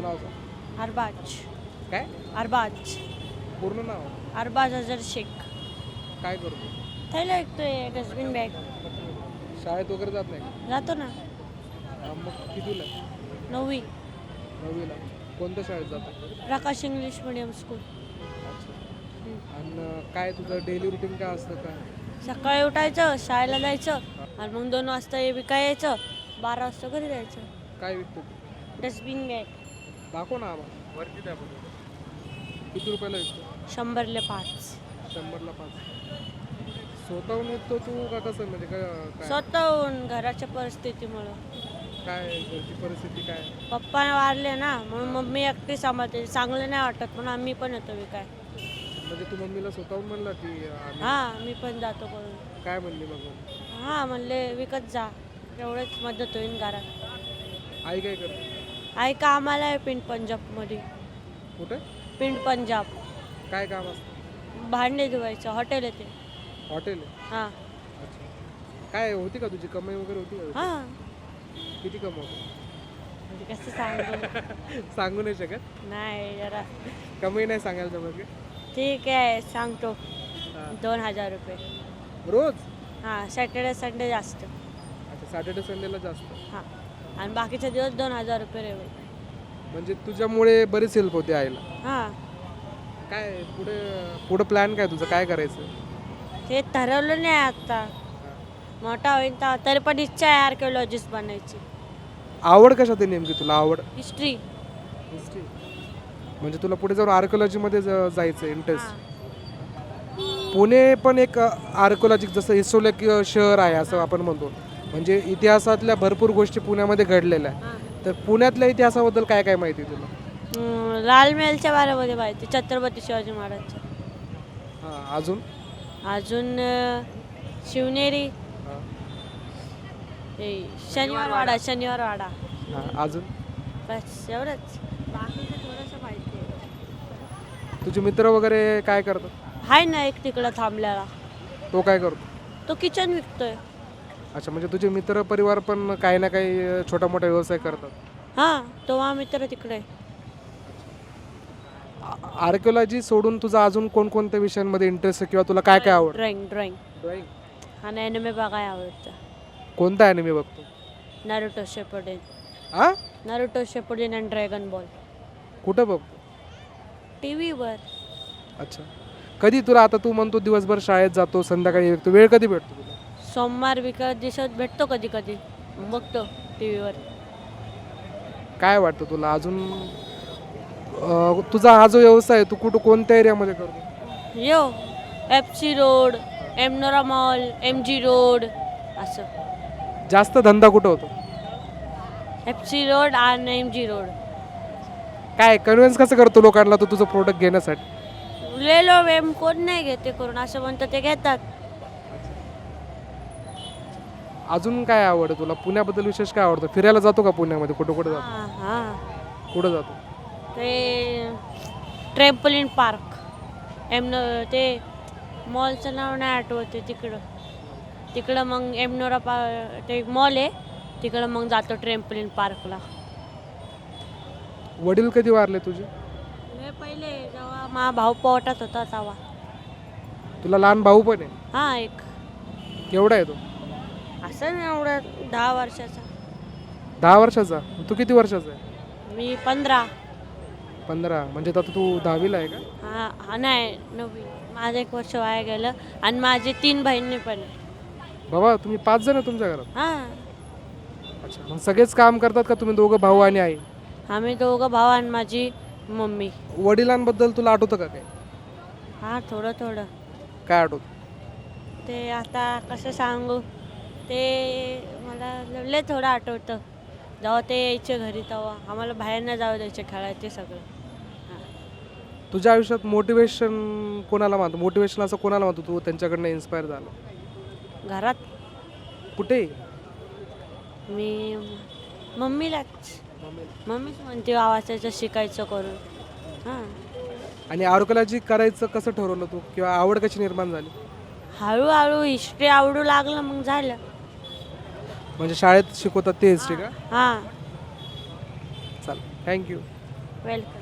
तुझं नाव सांग. अरबाज. काय? अरबाज. पूर्ण नाव? अरबाज अजर शेख. काय करतो थैला ऐकतोय डस्टबिन बॅग. शाळेत वगैरे जात नाही का? जातो ना. हा, मग कितीला? नववी. नववीला. कोणत्या शाळेत जातो प्रकाश इंग्लिश मिडियम स्कूल. आणि काय तुझं डेली रुटीन काय असतं काय सकाळी उठायचं शाळेला जायचं. आणि मग दोन वाजता हे विकाय यायचं बारा वाजता घरी जायचं. काय विकतो डस्टबिन बॅग. दाखव ना आम्हाला. वरती बघू. किती रुपयाला विकतो? शंभरले पाच. शंभरला पाच. स्वतःहून विकतो तू का कसं? म्हणजे काय काय? स्वतःहून घराच्या परिस्थितीमुळं. काय घरची परिस्थिती काय? पप्पा वारले ना म्हणून मम्मी एकटी सांभाळते. चांगलं नाही वाटत म्हणून आम्ही पण येतो विकाय म्हणजे तू मम्मीला स्वतःहून म्हणला की आम्ही हां मी पण जातो करून. काय म्हणली मग मम्मी? हां म्हणले विकत जा. एवढंच मदत होईल घरात. आई काय करते? आई कामाला आहे पिंड पंजाबमध्ये. कुठे? पिंड पंजाब. काय काम असतं? भांडे धुवायचं हॉटेल येते हॉटेल आहे? हां. अच्छा. काय होती का तुझी? कमाई वगैरे होती का? हां. किती कमवतो म्हणजे कसं सांगू? सांगू नाही शकत? नाही जरा. कमाई नाही सांगायला जमत का? ठीक आहे सांगतो. हा. दोन हजार रुपये. रोज? हां सॅटर्डे संडे जास्त. अच्छा सॅटर्डे संडेला जास्त. हां. आणि बाकीचे दिवस दोन हजार रुपये रेवे. म्हणजे तुझ्यामुळे बरीच हेल्प होते आईला. हां. काय पुढे पुढे प्लॅन काय तुझं? काय करायचं? ते ठरवलं नाही आता. मोठा होईल तर तरी पण इच्छा आहे आर्किओलॉजिस्ट बनायची. आवड कशात आहे नेमकी तुला? आवड? हिस्ट्री हिस्ट्री म्हणजे तुला पुढे जाऊन आर्किओलॉजीमध्ये जायचं इंटरेस्ट पुणे पण एक आर्किओलॉजिक जसं हिस्टोलिक शहर आहे असं आपण म्हणतो. म्हणजे इतिहासातल्या भरपूर गोष्टी पुण्यामध्ये घडलेल्या तर पुण्यातल्या इतिहासाबद्दल काय काय माहिती तुला? लाल मेलच्या बारेमध्ये माहिती छत्रपती शिवाजी महाराजच्या. हां अजून? अजून अं, शिवनेरी. हां. हे शनिवारवाडा शनिवारवाडा. हां अजून? बस एवढंच. बाकीचं थोडंसं माहिती आहे. तुझे मित्र वगैरे काय करतात? आहे ना एक तिकडं थांबलेला. तो काय करतो? तो किचन विकतोय. अच्छा म्हणजे तुझे मित्र परिवार पण काही ना काही छोटा मोठा व्यवसाय करतात? हां तो हा मित्र तिकडे आहे. आर्किओलॉजी सोडून तुझा अजून कोणकोणत्या विषयांमध्ये इंटरेस्ट आहे किंवा तुला काय काय आवडतं? Drawing drawing. ड्रॉइंग. आणि एनिमे बघाय आवडतं? कोणता अॅनिमे बघतो? नारुटो शेपडेन हा नारुटो शेपडेन आणि ड्रॅगन बॉल कुठं बघतो? टी व्हीवर अच्छा. कधी तुला आता तू म्हणतो दिवसभर शाळेत जातो संध्याकाळी येतो वेळ कधी भेटतो तुला? सोमवार विकत दिवसात भेटतो कधी कधी. बघतो टी व्हीवर काय वाटतं तुला? अजून अं, तुझा हा जो व्यवसाय आहे तू कुठं कोणत्या एरियामध्ये करतो? यो F C road Amanora mall M G road असं. जास्त धंदा कुठं होतो? एफ सी रोड आणि एम जी रोड काय कन्व्हिन्स कसं करतो लोकांना तू तुझं प्रोडक्ट घेण्यासाठी? लेलो वेम कोण नाही घेते करून. असं म्हणतं ते घेतात. अजून काय आवडतं तुला? पुण्याबद्दल विशेष काय आवडतं? फिरायला जातो का पुण्यामध्ये? कुठं कुठं जातो? हां हां. कुठं जातो? ते ट्रेम्पलिन पार्क. एमनो ते मॉलचं नाव नाही आठवते तिकडं. तिकडं मग एमनोरा पा ते मॉल आहे. तिकडं मग जातो ट्रेम्पलिन पार्कला. वडील कधी वारले तुझे? हे पहिले जेव्हा मा भाऊ पोटात होता तेव्हा. तुला लहान भाऊ पण आहे? हां एक. केवढा आहे तो? असं नाही एवढं दहा वर्षाचा. दहा वर्षाचा? तू किती वर्षाचा आहे? मी पंधरा. पंधरा. म्हणजे आता तू दहावीला आहे का? हा हा नाही नववी. माझं एक वर्ष वाया गेलं आणि माझे तीन बहिणी पण आहे. बाबा तुम्ही पाच जण आहे तुमच्या घरात? हां. अच्छा. मग सगळेच काम करतात का तुम्ही दोघं भाऊ आणि आई? आम्ही दोघं भाऊ आणि माझी मम्मी. वडिलांबद्दल तुला आठवतं का काय हां थोडं थोडं. काय आठवतं? ते आता कसं सांगू? ते मला लय थोडं आठवतं. जेव्हा ते यायचे घरी तेव्हा. आम्हाला बाहेर नाही जाऊ द्यायचे खेळायचे सगळं. हां. तुझ्या आयुष्यात मोटिवेशन कोणाला मानतो? मोटिवेशन असं कोणाला मानतो तू त्यांच्याकडनं इन्स्पायर झाला? घरात. कुठे? मी मम्मीलाच. मम्मीच म्हणते आवाजाचं शिकायचं करून. हां. आणि आरोग्याची करायचं कसं ठरवलं तू? किंवा आवड कशी निर्माण झाली? हळूहळू हिस्ट्री आवडू लागलं मग झालं. म्हणजे शाळेत शिकवतात ते हिस्ट्री का हां. चाल थँक्यू वेलकम